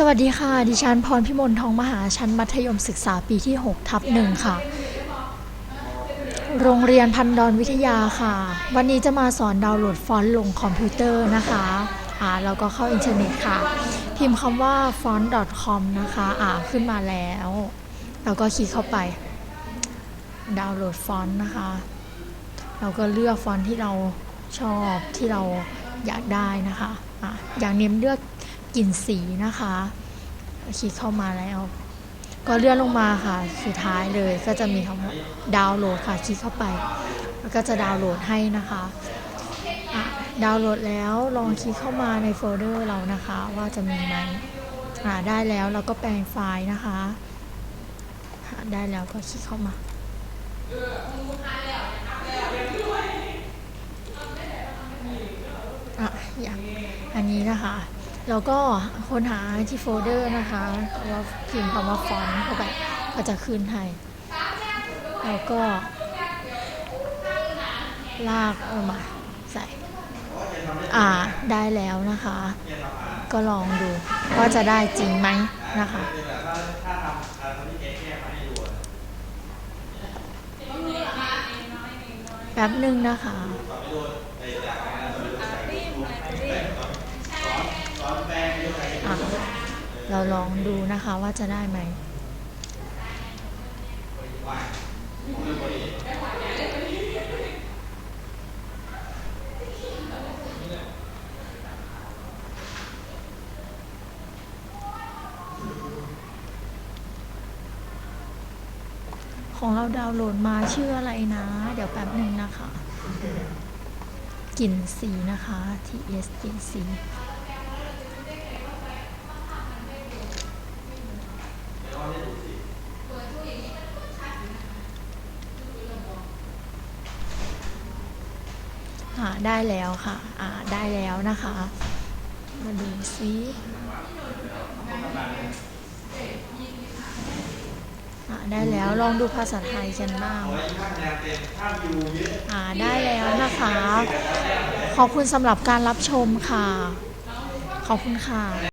สวัสดีค่ะ ดิฉันพรพิมลทองมหาชั้นมัธยมศึกษาปีที่ 6 ทับหนึ่งค่ะ โรงเรียนพันดอนวิทยาค่ะ วันนี้จะมาสอนดาวน์โหลดฟอนต์ลงคอมพิวเตอร์นะคะอ่าแล้วก็เข้าอินเทอร์เน็ตค่ะ พิมพ์คำว่า font.com นะคะอ่าขึ้นมาแล้ว แล้วก็คลิกเข้าไป ดาวน์โหลดฟอนต์นะคะ เราก็เลือกฟอนต์ที่เราชอบที่เราอยากได้นะคะอะอย่างเนมเลือก กลิ่นสีนะคะคลิกเข้ามาแล้ว ก็เลื่อนลงมาค่ะ สุดท้ายเลยก็จะมีคำว่าดาวน์โหลดค่ะ คลิกเข้าไป แล้วก็จะดาวน์โหลดให้นะคะดาวน์โหลดแล้วลองคลิกเข้ามาในโฟลเดอร์เรานะคะ ว่าจะมีไหมได้แล้วเราก็แปลงไฟล์นะคะได้แล้วก็คลิกเข้ามาอะอย่างอันนี้นะคะ แล้วก็ค้นหาที่โฟลเดอร์นะคะว่าพิมพ์คำว่าฟอนต์เข้าไปก็จะขึ้นให้ แล้วก็ ลากออกมาใส่ อ่าได้แล้วนะคะ ก็ลองดูว่าจะได้จริงไหมนะคะแป๊บหนึ่งนะคะ เราลองดูนะคะว่าจะได้ไหมของเราดาวน์โหลดมาชื่ออะไรนะ เดี๋ยวแป๊บหนึ่งนะคะ กลิ่นสีนะคะ TS ค่ะได้แล้วค่ะอ่าได้แล้วนะคะ มาดูซิอ่าได้แล้วลองดูภาษาไทยกันบ้างอ่าได้แล้วนะคะ ขอบคุณสำหรับการรับชมค่ะ ขอบคุณค่ะ